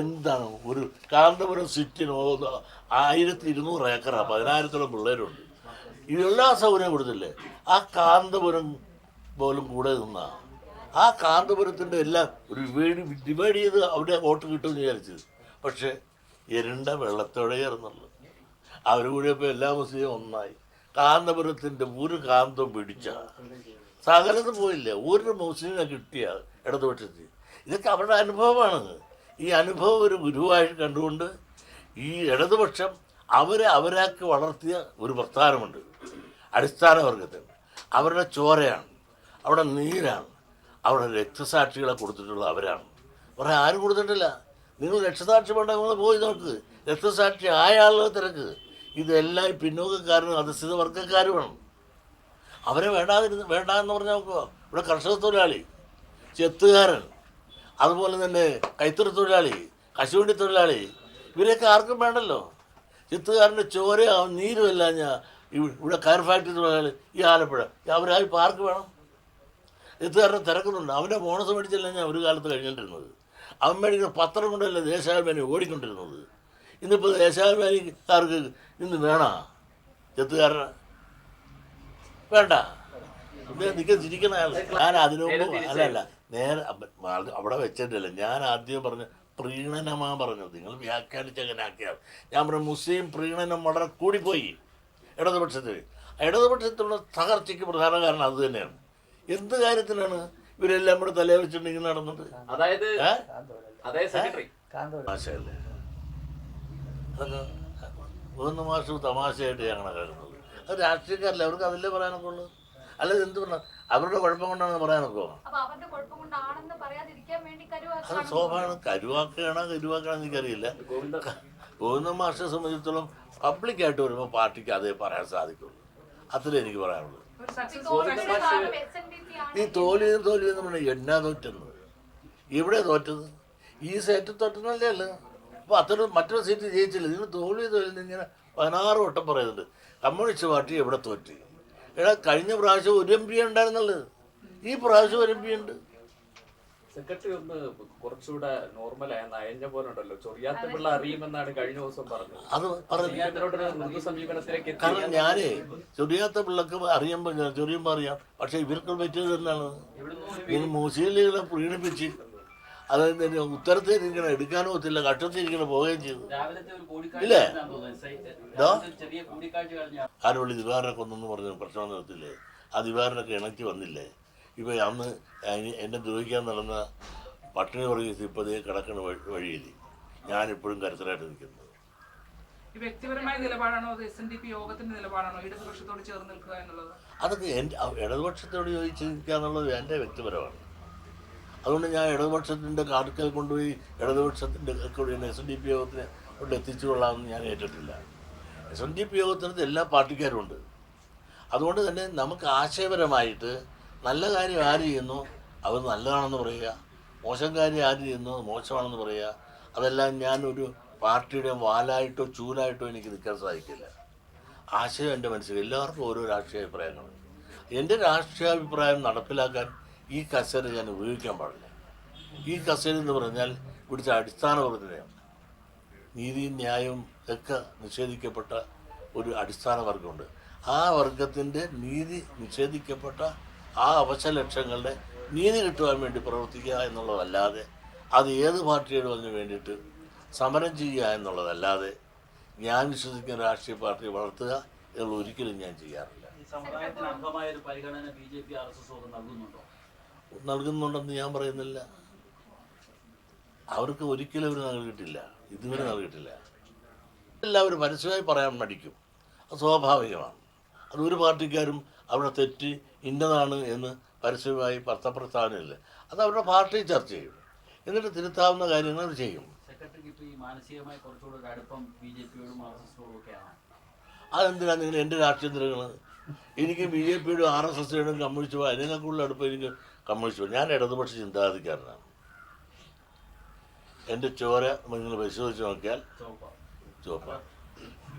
എന്താണ് ഒരു കാന്തപുരം സിറ്റിന് ആയിരത്തി ഇരുന്നൂറ് ഏക്കറാണ് പതിനായിരത്തോളം പിള്ളേരുണ്ട്. ഇതെല്ലാ സൗകര്യം കൊടുത്തില്ലേ? ആ കാന്തപുരം പോലും കൂടെ നിന്നാ. ആ കാന്തപുരത്തിന്റെ എല്ലാം ഒരു വീട് ഡിവൈഡ് ചെയ്ത് അവിടെ വോട്ട് കിട്ടുമെന്ന് വിചാരിച്ചത് പക്ഷേ എരണ്ട വെള്ളത്തോടെ ഇറന്നുള്ളു അവർ കൂടിയപ്പോൾ എല്ലാ മുസ്ലിം ഒന്നായി. കാന്തപുരത്തിന്റെ ഒരു കാന്തം പിടിച്ച സകലത്ത് പോയില്ല? ഒരു മുസ്ലിമിനെ കിട്ടിയ ഇടതുപക്ഷത്തിൽ ഇതൊക്കെ അവരുടെ അനുഭവമാണ്. ഈ അനുഭവം ഒരു ഗുരുവായിട്ട് കണ്ടുകൊണ്ട് ഈ ഇടതുപക്ഷം അവരെ അവരാക്കി വളർത്തിയ ഒരു പ്രസ്ഥാനമുണ്ട്. അടിസ്ഥാന വർഗത്തിൽ. അവരുടെ ചോരയാണ്. അവിടെ നീരാണ്. അവിടെ രക്തസാക്ഷികളെ കൊടുത്തിട്ടുള്ള അവരാണ്. പറയാൻ ആരും കൊടുത്തിട്ടില്ല. നിങ്ങൾ രക്തസാക്ഷി നിങ്ങൾ പോയി നോക്ക്. രക്തസാക്ഷി ആയ ആളുകൾ തിരക്ക്. ഇതെല്ലാം ഈ പിന്നോക്കക്കാരും അധസ്ഥിത വർഗക്കാരുമാണ് അവരെ വേണ്ടാതിരുന്ന് വേണ്ട എന്ന് പറഞ്ഞാൽ നോക്കുക ഇവിടെ കർഷക തൊഴിലാളി ചെത്തുകാരൻ അതുപോലെ തന്നെ കൈത്തറി തൊഴിലാളി കശുവണ്ടി തൊഴിലാളി ഇവരെയൊക്കെ ആർക്കും വേണ്ടല്ലോ. ചിത്തുകാരന്റെ ചോരയാവും നീരുമല്ല ഞാൻ ഇവിടെ കയർ ഫാക്ടറി തൊഴിലാളി ഈ ആലപ്പുഴ അവരായി ഇപ്പോൾ ആർക്ക് വേണം? ചിത്തുകാരനെ തിരക്കുന്നുണ്ട്. അവന്റെ ബോണസ് മേടിച്ചല്ല ഞാൻ ഒരു കാലത്ത് കഴിഞ്ഞിട്ടിരുന്നത്. അവൻ മേടിക്കുന്ന പത്രം കൊണ്ടല്ലേ ദേശാഭിമാനി ഓടിക്കൊണ്ടിരുന്നത്. ഇന്നിപ്പോൾ ദേശാഭിമാനിക്കാർക്ക് ഇന്ന് വേണ? ചെത്തുകാരന്? വേണ്ട. നിൽക്കാൻ ചിരിക്കുന്ന ആൾ ഞാൻ അതിനു മുമ്പ് അല്ല അല്ല നേരെ അവിടെ വെച്ചിട്ടില്ല ഞാൻ ആദ്യം പറഞ്ഞു പ്രീണനമാ പറഞ്ഞു നിങ്ങൾ വ്യാഖ്യാനിച്ച് അങ്ങനെ ആക്കിയാൽ ഞാൻ പറഞ്ഞു മുസ്ലിം പ്രീണനം വളരെ കൂടിപ്പോയി. ഇടതുപക്ഷത്തിൽ ഇടതുപക്ഷത്തിലുള്ള തകർച്ചയ്ക്ക് പ്രധാന കാരണം അത് തന്നെയാണ്. എന്ത് കാര്യത്തിനാണ് ഇവരെല്ലാം കൂടെ തലേ വെച്ചിട്ടുണ്ടെങ്കിൽ നടന്നത്? അതായത് തമാശയല്ലേ അതൊക്കെ മൂന്ന് മാസം തമാശയായിട്ട് ഞങ്ങളെ കരുതുന്നത് അത് രാഷ്ട്രീയക്കാരല്ല? അവർക്ക് അതല്ലേ പറയാനൊക്കെ ഉള്ളൂ? അല്ലാതെ എന്ത് പറഞ്ഞാൽ അവരുടെ കുഴപ്പം കൊണ്ടാണെന്ന് പറയാതിരിക്കാൻ വേണ്ടി അത് സ്വാഭാവികം കരുവാക്കുകയാണോ കരുവാക്കണോ എനിക്കറിയില്ല. ഗോവിന്ദ മാഷിനെ സംബന്ധിച്ചിടത്തോളം പബ്ലിക്കായിട്ട് വരുമ്പോൾ പാർട്ടിക്ക് അതേ പറയാൻ സാധിക്കുള്ളൂ. അത്രേ എനിക്ക് പറയാനുള്ളൂ. ഈ തോൽവിയും തോൽവിയെന്ന് പറഞ്ഞാൽ എന്നാ തോറ്റെന്ന്? ഇവിടെ തോറ്റത്? ഈ സെറ്റ് തോറ്റുന്നല്ലേ അല്ല? അപ്പോൾ അത്ര മറ്റൊരു സീറ്റ് ജയിച്ചില്ല. നിങ്ങൾ തോൽവി തോൽവി ഇങ്ങനെ പതിനാറ് വട്ടം പറയുന്നുണ്ട്. കമ്മ്യൂണിസ്റ്റ് പാർട്ടി എവിടെ തോറ്റ്? എടാ കഴിഞ്ഞ പ്രാവശ്യം ഒരു എം പി ഉണ്ടായിരുന്നുള്ളത് ഈ പ്രാവശ്യം ഒരു എം പി ഉണ്ട്. സെക്രട്ടറി ഒന്ന് കുറച്ചുകൂടെ നോർമൽ ആയ നയഞ്ഞ പോലെ ഉണ്ടല്ലോ. ചൊറിയാത്ത പിള്ള അറിയുമെന്നാണ് കഴിഞ്ഞ ദിവസം പറഞ്ഞത്. അത് പറഞ്ഞു സമീപനത്തിലേക്ക് കാരണം ഞാനേ ചൊറിയാത്ത പിള്ളക്ക് അറിയുമ്പോൾ ചൊറിയുമ്പോൾ അറിയാം. പക്ഷെ ഇവർക്ക് പറ്റിയത് എന്താണ്? ഇനി ലീഗിനെ പ്രീണിപ്പിച്ച് അതായത് തന്നെ ഉത്തരത്തിൽ ഇരിക്കണം എടുക്കാനും ഒത്തില്ല കട്ടത്തിൽ ഇരിക്കണം പോവുകയും ചെയ്തു. ഇല്ലേ? ആരോളി ദിവാറിനെ കൊന്നെന്ന് പറഞ്ഞ പ്രശ്നം നടത്തില്ലേ ആ ദിവാറിനൊക്കെ ഇണക്കി വന്നില്ലേ? ഇപ്പം അന്ന് എന്നെ ദ്രോഹിക്കാൻ നടന്ന പട്ടിണി വർഗീസ് ഇപ്പോൾ ദേ കിടക്കണ വഴി- വഴിയിൽ ഞാനിപ്പോഴും കരുത്തരായിട്ട് നിൽക്കുന്നത് ഈ വ്യക്തിപരമായ നിലപാടാണോ അത് എസ് എൻ ഡി പി യോഗത്തിന്റെ നിലപാടാണോ? ഇടതുപക്ഷത്തോട് ചേർന്ന് നിൽക്കുക എന്നുള്ളത്? അതൊക്കെ എന്റെ ഇടതുപക്ഷത്തോട് ചോദിച്ചിരിക്കാന്നുള്ളത് നിൽക്കുക എന്നുള്ളത് എന്റെ വ്യക്തിപരമാണ്. അതുകൊണ്ട് ഞാൻ ഇടതുപക്ഷത്തിന്റെ കാർക്കൽ കൊണ്ടുപോയി ഇടതുപക്ഷത്തിന്റെ എസ് എൻ ഡി പി യോഗത്തിന് കൊണ്ട് എത്തിച്ചു കൊള്ളാമെന്ന് ഞാൻ ഏറ്റിട്ടില്ല. എസ് എൻ ഡി പി യോഗത്തിനകത്ത് എല്ലാ പാർട്ടിക്കാരും ഉണ്ട്. അതുകൊണ്ട് തന്നെ നമുക്ക് ആശയപരമായിട്ട് നല്ല കാര്യം ആര് ചെയ്യുന്നു? അവർ നല്ലതാണെന്ന് പറയുക. മോശം കാര്യം ആര് ചെയ്യുന്നു? മോശമാണെന്ന് പറയുക. അതെല്ലാം ഞാൻ ഒരു പാർട്ടിയുടെ വാലായിട്ടോ ചൂലായിട്ടോ എനിക്ക് നിൽക്കാൻ സാധിക്കില്ല. ആശയം എന്റെ മനസ്സിൽ എല്ലാവർക്കും ഓരോ രാഷ്ട്രീയ അഭിപ്രായങ്ങളുണ്ട്. എന്റെ രാഷ്ട്രീയാഭിപ്രായം നടപ്പിലാക്കാൻ ഈ കസേര ഞാൻ ഉപയോഗിക്കാൻ പാടില്ല. ഈ കസേര എന്ന് പറഞ്ഞാൽ ഇവിടുത്തെ അടിസ്ഥാന വർഗതയാണ് നീതിയും ന്യായവും ഒക്കെ നിഷേധിക്കപ്പെട്ട ഒരു അടിസ്ഥാന വർഗമുണ്ട് ആ വർഗത്തിന്റെ നീതി നിഷേധിക്കപ്പെട്ട ആ അവശ ലക്ഷ്യങ്ങളുടെ നീതി കിട്ടുവാൻ വേണ്ടി പ്രവർത്തിക്കുക എന്നുള്ളതല്ലാതെ അത് ഏത് പാർട്ടിയുടെ അതിന് വേണ്ടിയിട്ട് സമരം ചെയ്യുക എന്നുള്ളതല്ലാതെ ഞാൻ വിശ്വസിക്കുന്ന രാഷ്ട്രീയ പാർട്ടി വളർത്തുക എന്നുള്ള ഒരിക്കലും ഞാൻ ചെയ്യാറില്ല. ഈ സമുദായത്തിന് അംഗമായ ഒരു പരിഗണന B J P R S S നൽകുന്നുണ്ടോ? നൽകുന്നുണ്ടെന്ന് ഞാൻ പറയുന്നില്ല. അവർക്ക് ഒരിക്കലും അവർ നൽകിയിട്ടില്ല ഇതുവരെ നൽകിയിട്ടില്ല എല്ലാവരും പരസ്യമായി പറയാൻ മടിക്കും. അത് സ്വാഭാവികമാണ്. അത് ഒരു പാർട്ടിക്കാരും അവിടെ തെറ്റ് ഇന്നതാണ് എന്ന് പരസ്യമായി പത്രപ്രസ്ഥാനമില്ല അത് അവരുടെ പാർട്ടി ചർച്ച ചെയ്യും. എന്നിട്ട് തിരുത്താവുന്ന കാര്യങ്ങൾ ചെയ്യും. സെക്രട്ടറിക്ക് ഇപ്പോൾ ഈ മാനസികമായി കുറച്ചുകൂടെ അടുപ്പം ബി ജെ പിയോടും ആർ എസ് എസോടും ഒക്കെയാണ്. അതെന്തിനാണ് നിങ്ങൾ എന്റെ രാഷ്ട്രീയം തിരക്കുന്നത് എനിക്ക് ബി ജെ പിയുടെ ആർ എസ് എസിനും കമ്മ്യൂണിസ്റ്റ് അതിനെ കൂടുതൽ അടുപ്പം എനിക്ക് കമ്മ്യൂണിസ്റ്റ് ഞാൻ ഇടതുപക്ഷ ചിന്താഗതിക്കാരനാണ്. എന്റെ ചോര നിങ്ങൾ പരിശോധിച്ച് നോക്കിയാൽ ചോപ്പാണ്